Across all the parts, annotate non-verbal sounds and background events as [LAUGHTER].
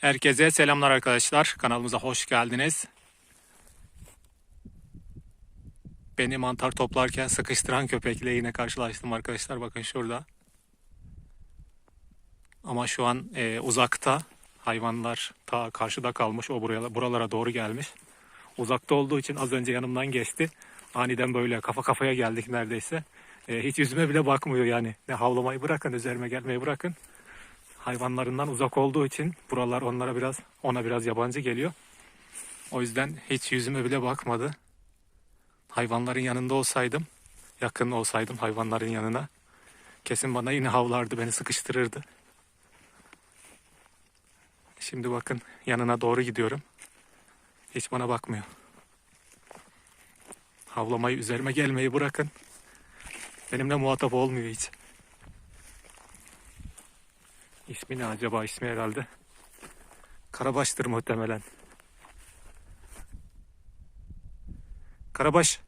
Herkese selamlar arkadaşlar. Kanalımıza hoş geldiniz. Beni mantar toplarken sıkıştıran köpekle yine karşılaştım arkadaşlar. Bakın şurada. Ama şu an e, uzakta. Hayvanlar ta karşıda kalmış. O buraya, buralara doğru gelmiş. Uzakta olduğu için az önce yanımdan geçti. Aniden böyle kafa kafaya geldik neredeyse. E, hiç yüzüme bile bakmıyor yani. Ne havlamayı bırakın, üzerime gelmeyi bırakın hayvanlarından uzak olduğu için buralar onlara biraz ona biraz yabancı geliyor. O yüzden hiç yüzüme bile bakmadı. Hayvanların yanında olsaydım, yakın olsaydım hayvanların yanına kesin bana yine havlardı, beni sıkıştırırdı. Şimdi bakın yanına doğru gidiyorum. Hiç bana bakmıyor. Havlamayı üzerime gelmeyi bırakın. Benimle muhatap olmuyor hiç. İsmi ne acaba? İsmi herhalde. Karabaş'tır muhtemelen. Karabaş.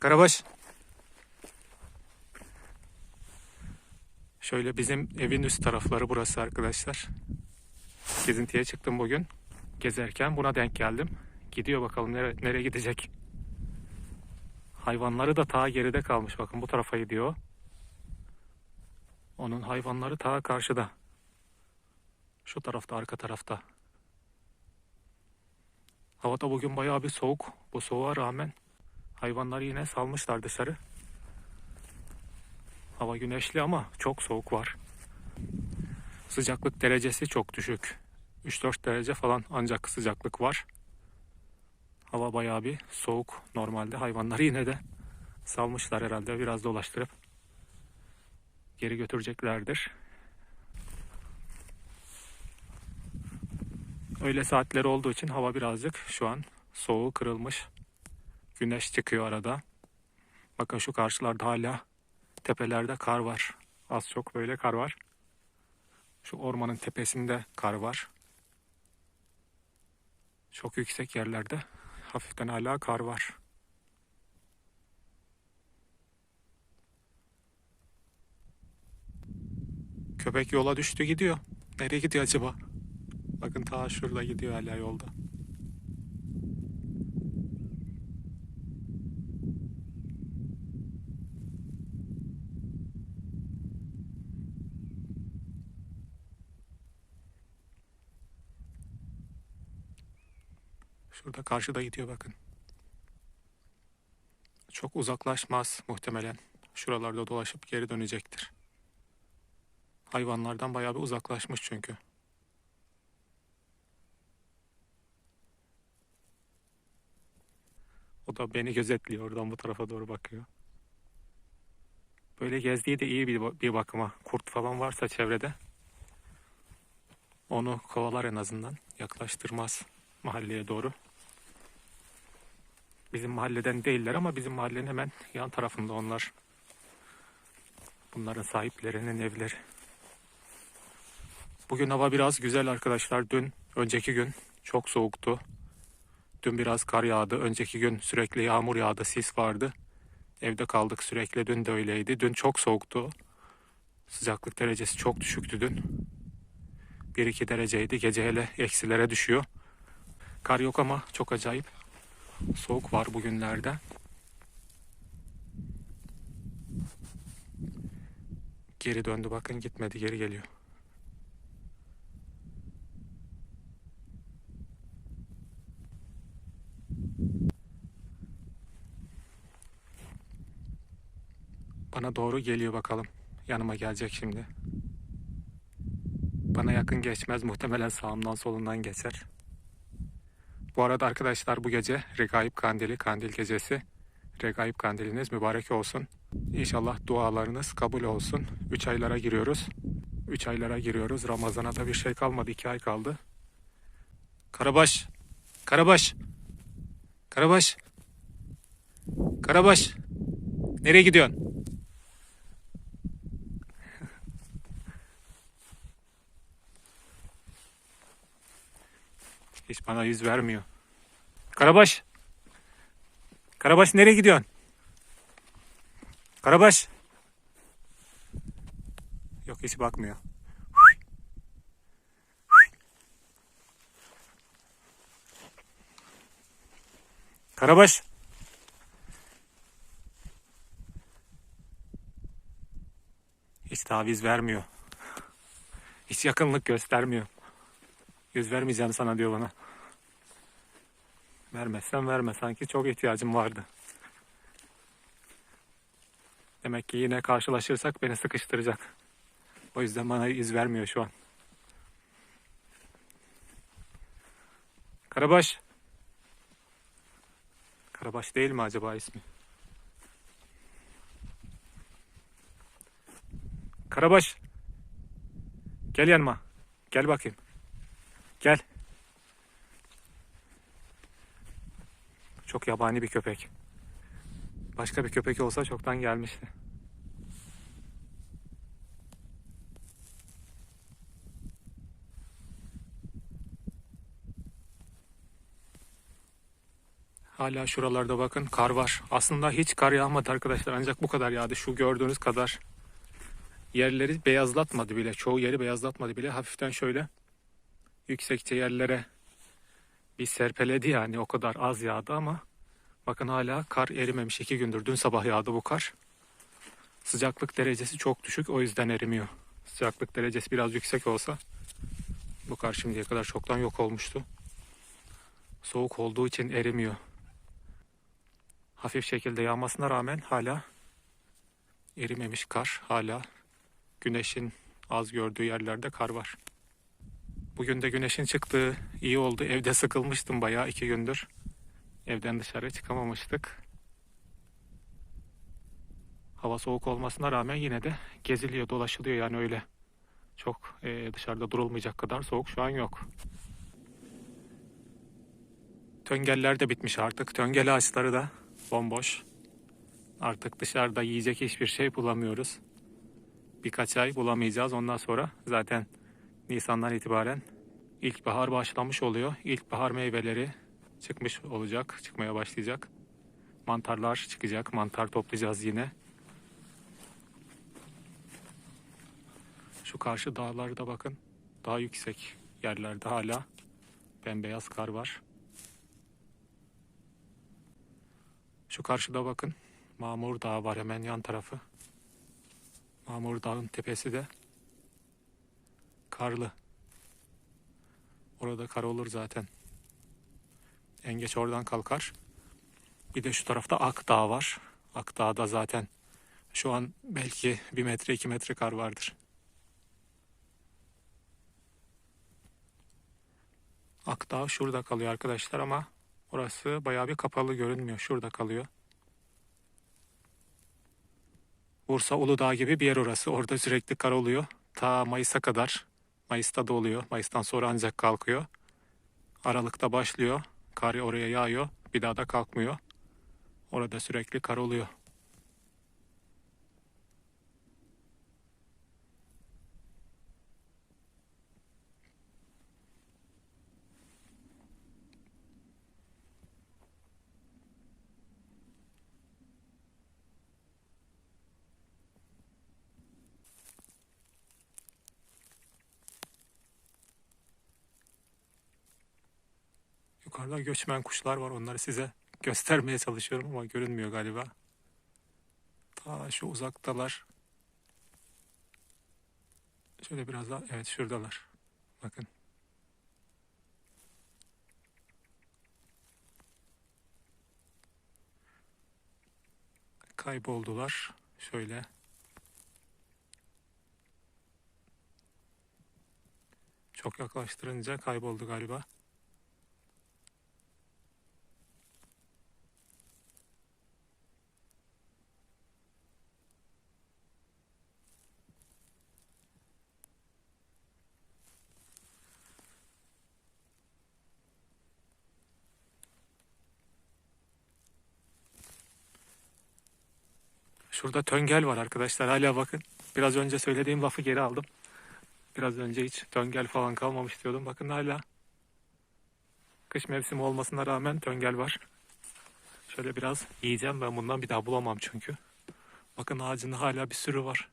Karabaş. Şöyle bizim evin üst tarafları burası arkadaşlar. Gezintiye çıktım bugün. Gezerken buna denk geldim. Gidiyor bakalım nere, nereye gidecek. Hayvanları da ta geride kalmış. Bakın bu tarafa gidiyor. Onun hayvanları ta karşıda. Şu tarafta, arka tarafta. Havada bugün bayağı bir soğuk. Bu soğuğa rağmen hayvanları yine salmışlar dışarı. Hava güneşli ama çok soğuk var. Sıcaklık derecesi çok düşük. 3-4 derece falan ancak sıcaklık var. Hava bayağı bir soğuk normalde. Hayvanları yine de salmışlar herhalde biraz dolaştırıp geri götüreceklerdir. Öğle saatleri olduğu için hava birazcık şu an soğuğu kırılmış. Güneş çıkıyor arada. Bakın şu karşılarda hala tepelerde kar var. Az çok böyle kar var. Şu ormanın tepesinde kar var. Çok yüksek yerlerde hafiften hala kar var. Köpek yola düştü gidiyor. Nereye gidiyor acaba? Bakın ta şurada gidiyor hala yolda. Şurada karşıda gidiyor bakın. Çok uzaklaşmaz muhtemelen. Şuralarda dolaşıp geri dönecektir. Hayvanlardan bayağı bir uzaklaşmış çünkü. O da beni gözetliyor. Oradan bu tarafa doğru bakıyor. Böyle gezdiği de iyi bir, bir bakıma. Kurt falan varsa çevrede onu kovalar en azından. Yaklaştırmaz mahalleye doğru. Bizim mahalleden değiller ama bizim mahallenin hemen yan tarafında onlar. Bunların sahiplerinin evleri. Bugün hava biraz güzel arkadaşlar. Dün, önceki gün çok soğuktu. Dün biraz kar yağdı. Önceki gün sürekli yağmur yağdı, sis vardı. Evde kaldık sürekli. Dün de öyleydi. Dün çok soğuktu. Sıcaklık derecesi çok düşüktü dün. 1-2 dereceydi. Gece hele eksilere düşüyor. Kar yok ama çok acayip soğuk var bugünlerde. Geri döndü bakın gitmedi geri geliyor. Bana doğru geliyor bakalım. Yanıma gelecek şimdi. Bana yakın geçmez. Muhtemelen sağımdan solundan geçer. Bu arada arkadaşlar bu gece Regaib Kandili, Kandil Gecesi. Regaib Kandiliniz mübarek olsun. İnşallah dualarınız kabul olsun. 3 aylara giriyoruz. 3 aylara giriyoruz. Ramazana da bir şey kalmadı. 2 ay kaldı. Karabaş. Karabaş. Karabaş. Karabaş. Nereye gidiyorsun? Hiç bana yüz vermiyor. Karabaş. Karabaş nereye gidiyorsun? Karabaş. Yok hiç bakmıyor. Karabaş. Hiç taviz vermiyor. Hiç yakınlık göstermiyor. Yüz vermeyeceğim sana diyor bana. Vermezsen verme. Sanki çok ihtiyacım vardı. Demek ki yine karşılaşırsak beni sıkıştıracak. O yüzden bana iz vermiyor şu an. Karabaş. Karabaş değil mi acaba ismi? Karabaş. Gel yanıma. Gel bakayım. Gel. Çok yabani bir köpek. Başka bir köpek olsa çoktan gelmişti. Hala şuralarda bakın kar var. Aslında hiç kar yağmadı arkadaşlar ancak bu kadar yağdı. Şu gördüğünüz kadar yerleri beyazlatmadı bile. Çoğu yeri beyazlatmadı bile. Hafiften şöyle yüksekçe yerlere bir serpeledi yani o kadar az yağdı ama bakın hala kar erimemiş. iki gündür. Dün sabah yağdı bu kar. Sıcaklık derecesi çok düşük o yüzden erimiyor. Sıcaklık derecesi biraz yüksek olsa bu kar şimdiye kadar çoktan yok olmuştu. Soğuk olduğu için erimiyor. Hafif şekilde yağmasına rağmen hala erimemiş kar. Hala güneşin az gördüğü yerlerde kar var. Bugün de güneşin çıktığı iyi oldu. Evde sıkılmıştım bayağı iki gündür. Evden dışarı çıkamamıştık. Hava soğuk olmasına rağmen yine de geziliyor, dolaşılıyor yani öyle. Çok e, dışarıda durulmayacak kadar soğuk şu an yok. Töngeller de bitmiş artık. Töngel ağaçları da bomboş. Artık dışarıda yiyecek hiçbir şey bulamıyoruz. Birkaç ay bulamayacağız. Ondan sonra zaten Nisan'dan itibaren ilkbahar başlamış oluyor. İlkbahar meyveleri çıkmış olacak, çıkmaya başlayacak. Mantarlar çıkacak. Mantar toplayacağız yine. Şu karşı dağlarda bakın. Daha yüksek yerlerde hala bembeyaz kar var. Şu karşıda bakın. Mamur Dağı var hemen yan tarafı. Mamur Dağı'nın tepesi de karlı. Orada kar olur zaten. En geç oradan kalkar. Bir de şu tarafta Akdağ var. Akdağ'da zaten şu an belki bir metre iki metre kar vardır. Akdağ şurada kalıyor arkadaşlar ama orası bayağı bir kapalı görünmüyor. Şurada kalıyor. Bursa Uludağ gibi bir yer orası. Orada sürekli kar oluyor. Ta Mayıs'a kadar. Mayıs'ta da oluyor. Mayıs'tan sonra ancak kalkıyor. Aralık'ta başlıyor. Kar oraya yağıyor. Bir daha da kalkmıyor. Orada sürekli kar oluyor. Yukarıda göçmen kuşlar var. Onları size göstermeye çalışıyorum ama görünmüyor galiba. Ta şu uzaktalar. Şöyle biraz daha. Evet şuradalar. Bakın. Kayboldular. Şöyle. Çok yaklaştırınca kayboldu galiba. Şurada töngel var arkadaşlar. Hala bakın. Biraz önce söylediğim lafı geri aldım. Biraz önce hiç töngel falan kalmamış diyordum. Bakın hala kış mevsimi olmasına rağmen töngel var. Şöyle biraz yiyeceğim ben bundan bir daha bulamam çünkü. Bakın ağacında hala bir sürü var.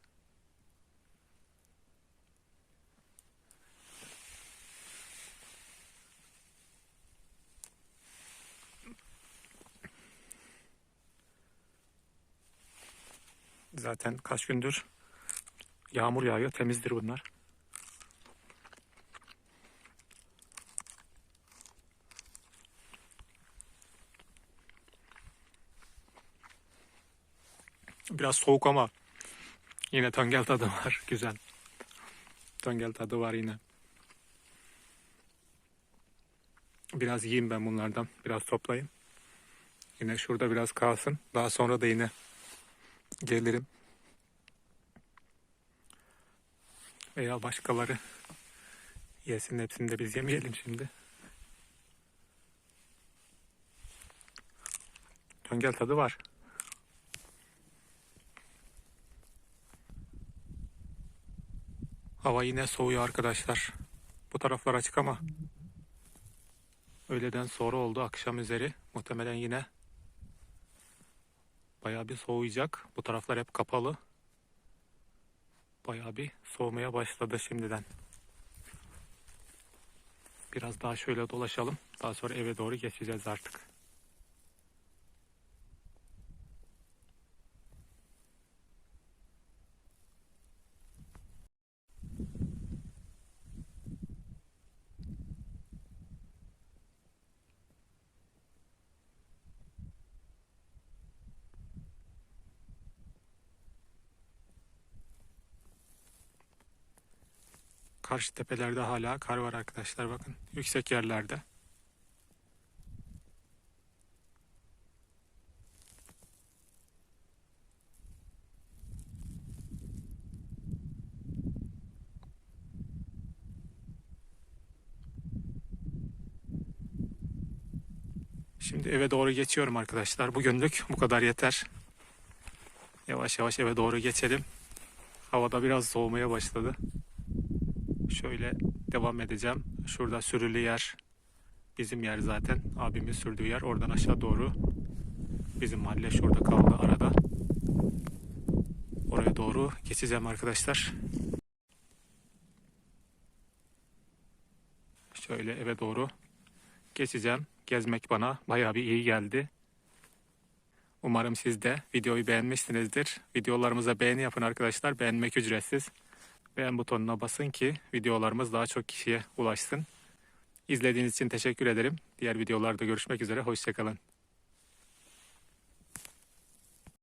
Zaten kaç gündür yağmur yağıyor. Temizdir bunlar. Biraz soğuk ama yine töngel tadı var. [LAUGHS] Güzel. Töngel tadı var yine. Biraz yiyeyim ben bunlardan. Biraz toplayayım. Yine şurada biraz kalsın. Daha sonra da yine gelirim. Veya başkaları yesin hepsini de biz yemeyelim şimdi. Töngel tadı var. Hava yine soğuyor arkadaşlar. Bu taraflar açık ama öğleden sonra oldu akşam üzeri. Muhtemelen yine bayağı bir soğuyacak. Bu taraflar hep kapalı. Bayağı bir soğumaya başladı şimdiden. Biraz daha şöyle dolaşalım. Daha sonra eve doğru geçeceğiz artık. Karşı tepelerde hala kar var arkadaşlar bakın. Yüksek yerlerde. Şimdi eve doğru geçiyorum arkadaşlar. Bugünlük bu kadar yeter. Yavaş yavaş eve doğru geçelim. Havada biraz soğumaya başladı. Şöyle devam edeceğim. Şurada sürülü yer. Bizim yer zaten. Abimin sürdüğü yer. Oradan aşağı doğru. Bizim mahalle şurada kaldı arada. Oraya doğru geçeceğim arkadaşlar. Şöyle eve doğru geçeceğim. Gezmek bana bayağı bir iyi geldi. Umarım siz de videoyu beğenmişsinizdir. Videolarımıza beğeni yapın arkadaşlar. Beğenmek ücretsiz. Beğen butonuna basın ki videolarımız daha çok kişiye ulaşsın. İzlediğiniz için teşekkür ederim. Diğer videolarda görüşmek üzere. Hoşçakalın.